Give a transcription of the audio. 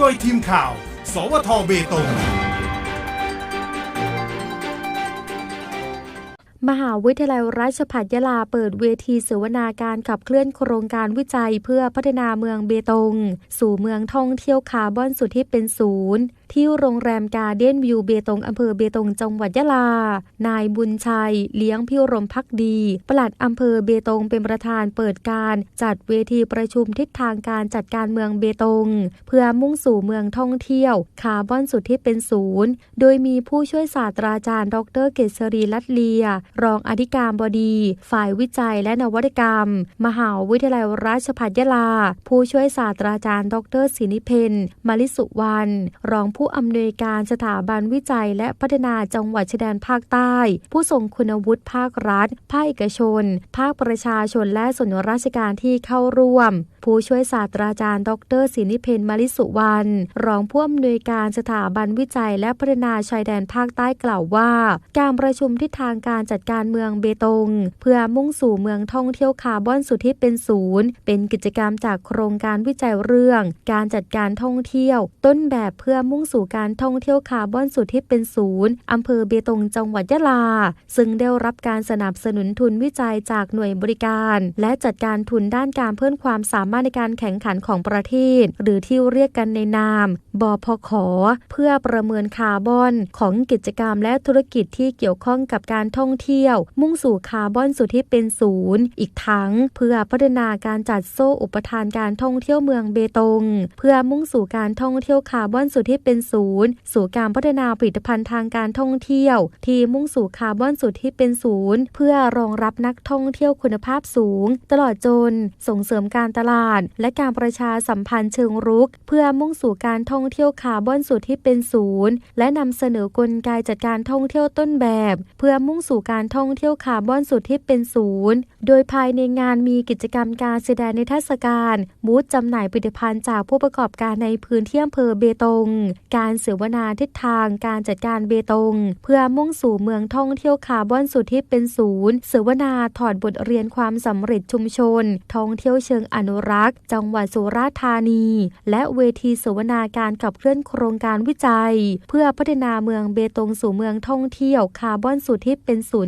โดยทีมข่าว สวทเบตง มหาวิทยาลัยราชภัฏยะลาเปิดเวทีเสวนาการขับเคลื่อนโครงการวิจัยเพื่อพัฒนาเมืองเบตง สู่เมืองท่องเที่ยวคาร์บอนสุดที่เป็นศูนย์ ที่โรงแรมการเด้นวิวเบตงอำเภอเบตงจังหวัดยะลา นายบุญชัย เลี้ยงพิรมพักดีปลัดอำเภอเบตงเป็นประธานเปิดการจัดเวทีประชุมทิศทางการจัดการเมืองเบตง เพื่อมุ่งสู่เมืองท่องเที่ยว คาร์บอนสุดที่เป็นศูนย์ โดยมีผู้ช่วยศาสตราจารย์ ดร เกษรีลัดเลียรองอธิการบดี ฝ่ายวิจัยและนวัตกรรม มหาวิทยาลัยราชภัฏยะลา ผู้ช่วยศาสตราจารย์ ดรศินิเพนมาลิสุวรรณรองผู้อำนวยการสถาบันวิจัยและพัฒนาจังหวัดชายแดนภาคใต้ ผู้ทรงคุณวุฒิภาครัฐ ภาคเอกชน ภาคประชาชนและส่วนราชการที่เข้าร่วม ผู้ช่วยศาสตราจารย์ ดรศินิเพนมาลิสุวรรณรองผู้อำนวยการสถาบันวิจัยและพัฒนาชายแดนภาคใต้กล่าวว่า การประชุมทิศทางการจัดการเมืองเบตง เพื่อมุ่งสู่เมืองท่องเที่ยวคาร์บอนสุดที่เป็นศูนย์ เป็นกิจกรรมจากโครงการวิจัยเรื่อง การจัดการท่องเที่ยว ต้นแบบเพื่อมุ่งสู่การท่องเที่ยวคาร์บอนสุดที่เป็นศูนย์อำเภอเบตงจังหวัดยะลา ซึ่งได้รับการสนับสนุนทุนวิจัยจากหน่วยบริการ และจัดการทุนด้านการเพิ่มความสามารถในการแข่งขันของประเทศ หรือที่เรียกกันในนาม บพข เพื่อประเมินคาร์บอน ของกิจกรรมและธุรกิจที่เกี่ยวข้องกับการท่องเที่ยวมุ่งสู่คาร์บอนสุดที่เป็นศูนย์ อีกทั้งเพื่อพัฒนาการจัดโซ่อุปทานการท่องเที่ยวเมืองเบตง เพื่อมุ่งสู่การท่องเที่ยวคาร์บอนสุดที่เป็นศูนย์ สู่การพัฒนาผลิตภัณฑ์ทางการท่องเที่ยว ที่มุ่งสู่คาร์บอนสุดที่เป็นศูนย์ เพื่อรองรับนักท่องเที่ยวคุณภาพสูง ตลอดจน ส่งเสริมการตลาด และการประชาสัมพันธ์เชิงรุก เพื่อมุ่งสู่การท่องเที่ยวคาร์บอนสุดที่เป็นศูนย์ และนำเสนอกลไกจัดการท่องเที่ยวต้นแบบ เพื่อมุ่งสู่การท่องเที่ยวคาร์บอนสุดที่เป็นศูนย์ โดยภายในงานมีกิจกรรมการแสดงในเทศกาลบูธจำหน่ายผลิตภัณฑ์จากผู้ประกอบการในพื้นที่อำเภอเบตง การเสวนาทิศทางการจัดการเบตง เพื่อมุ่งสู่เมืองท่องเที่ยวคาร์บอนสุดที่เป็นศูนย์ เสวนาถอดบทเรียนความสำเร็จชุมชน ท่องเที่ยวเชิงอนุรักษ์ จังหวัดสุราษฎร์ธานี และเวทีเสวนาการขับเคลื่อนโครงการวิจัย เพื่อพัฒนาเมืองเบตงสู่เมืองท่องเที่ยวคาร์บอนสุดที่เป็นศูนย์